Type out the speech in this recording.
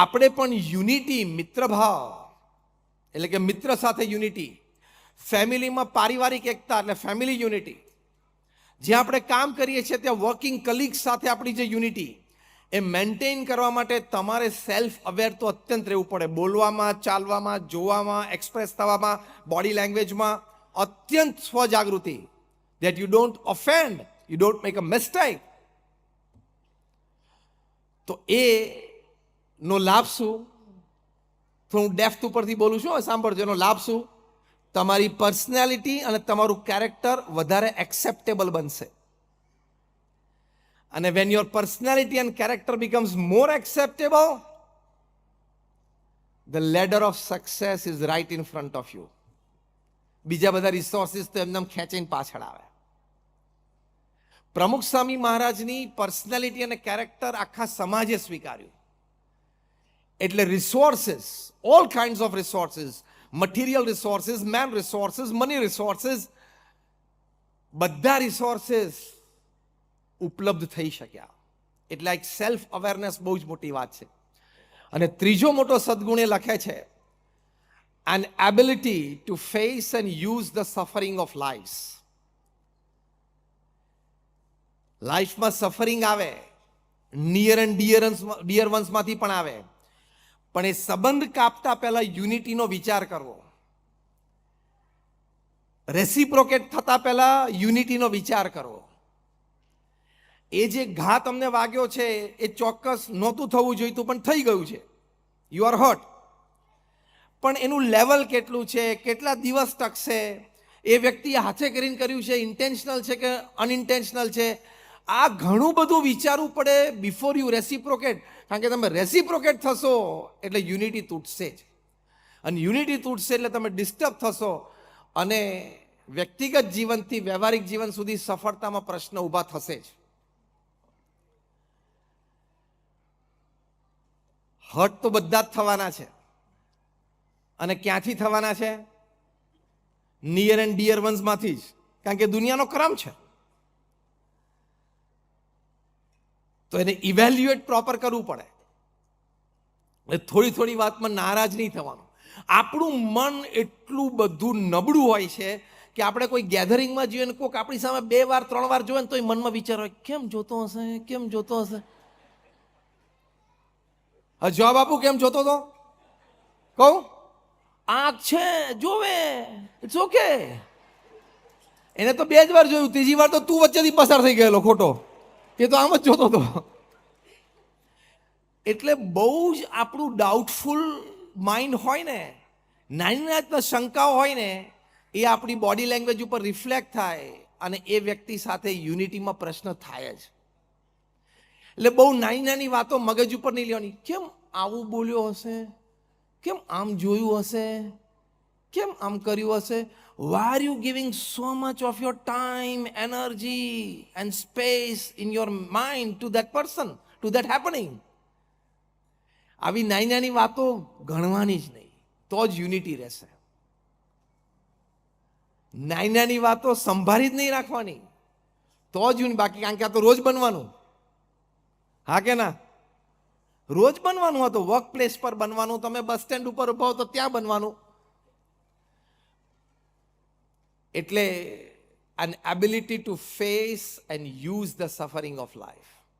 આપણે પણ યુનિટી, મિત્રભાવ, એટલે કે મિત્ર સાથે યુનિટી, ફેમિલીમાં પારિવારિક એકતા એટલે ફેમિલી યુનિટી. જ્યાં આપણે કામ કરીએ છીએ ત્યાં વર્કિંગ કલીગ્સ સાથે આપણી જે યુનિટી, એ મેન્ટેન કરવા માટે તમારે સેલ્ફ અવેર તો અત્યંત રહેવું પડે. બોલવામાં, ચાલવામાં, જોવામાં એક્સપ્રેસ થવામાં બોડી લેંગ્વેજમાં અત્યંત સ્વજાગૃતિ. That you don't offend you don't make a mistake તો એ નો લાભ શું? તો હું ડેફ્થ ઉપરથી બોલું છું સાંભળજો, એનો લાભ શું? તમારી પર્સનાલિટી અને તમારું કેરેક્ટર વધારે એક્સેપ્ટેબલ બનશે. અને when your personality and character becomes more acceptable the ladder of success is right in front of you બીજા બધા રિસોર્સિસ તો એમને ખેંચીને પાછળ આવે. પ્રમુખ સ્વામી મહારાજની પર્સનાલિટી અને કેરેક્ટર આખા સમાજે સ્વીકાર્યું. એટલે resources all kind of resources material resources man resources money resources બધા રિસોર્સિસ ઉપલબ્ધ થઈ શક્યા. એટલે એક સેલ્ફ અવેરનેસ બહુ જ મોટી વાત છે. અને ત્રીજો મોટો સદગુણ લખે છે, an ability to face and use the suffering of lives. લાઈફમાં સફરિંગ આવે નિયર એન્ડ ડિયર ડિયર વન્સમાંથી પણ આવે. પણ એ સંબંધ કાપતા પહેલા યુનિટીનો વિચાર કરવો. રેસિપ્રોકેટ થતા પહેલા યુનિટીનો વિચાર કરવો. એ જે ઘા તમને વાગ્યો છે, એ ચોક્કસ નહોતું થવું જોઈતું, પણ થઈ ગયું છે. યુ આર હર્ટ પણ એનું લેવલ કેટલું છે, કેટલા દિવસ ટકશે, એ વ્યક્તિએ હાથે કરીને કર્યું છે ઇન્ટેન્શનલ છે કે અનઇન્ટેન્શનલ છે? આ ઘણું બધું વિચારવું પડે બિફોર યુ રેસિપ્રોકેટ કારણ કે તમે રેસિપ્રોકેટ થશો એટલે યુનિટી તૂટશે જ. અને યુનિટી તૂટશે એટલે તમે ડિસ્ટર્બ થશો. અને વ્યક્તિગત જીવનથી વ્યવહારિક જીવન સુધી સફળતામાં પ્રશ્ન ઊભા થશે જ. હર્ટ તો બધા જ થવાના છે. અને ક્યાંથી થવાના છે? નિયર એન્ડ ડિયર વન્સમાંથી જ. કારણ કે દુનિયાનો ક્રમ છે. તો એને ઇવેલ્યુએટ પ્રોપર કરવું પડે. એટલે થોડી થોડી વાતમાં નારાજ નહીં થવાનું. આપણું મન એટલું બધું નબળું હોય છે કે આપણે કોઈ ગેધરિંગમાં જોઈએ ને કોઈક આપણી સામે બે વાર, ત્રણ વાર જોઈએ ને તો એ મનમાં વિચાર હોય, કેમ જોતો હશે? કેમ જોતો હશે? હા, જવાબ આપું, કેમ જોતો તો? કહું? આંખ છે, જોવે ઇટ્સ ઓકે એને તો બે જ વાર જોયું, ત્રીજી વાર તો તું વચ્ચેથી પસાર થઈ ગયેલો, ખોટો. એ તો આમ જ જોતો હતો. એટલે બહુ જ આપણું ડાઉટફુલ માઇન્ડ હોય ને, નાની નાની શંકાઓ હોય ને, એ આપણી બોડી લેંગ્વેજ ઉપર રિફ્લેક્ટ થાય અને એ વ્યક્તિ સાથે યુનિટીમાં પ્રશ્ન થાય જ. એટલે બહુ નાની નાની વાતો મગજ ઉપર નહીં લેવાની. કેમ આવું બોલ્યો હશે? કેમ આમ જોયું હશે? કેમ આમ કર્યું હશે? Why are you giving so much of your time energy and space in your mind to that person to that happening આવી નાની નાની વાતો ગણવાની જ નહીં, તો જ યુનિટી રહેશે. નાની નાની વાતો સંભાળી જ નહીં રાખવાની, તો જ બાકી કારણ કે આ તો રોજ બનવાનું. હા કે ના? રોજ બનવાનું હતું વર્ક પ્લેસ પર બનવાનું, તમે બસ સ્ટેન્ડ ઉપર ઊભો તો ત્યાં બનવાનું. એટલે an ability to face and use the suffering of life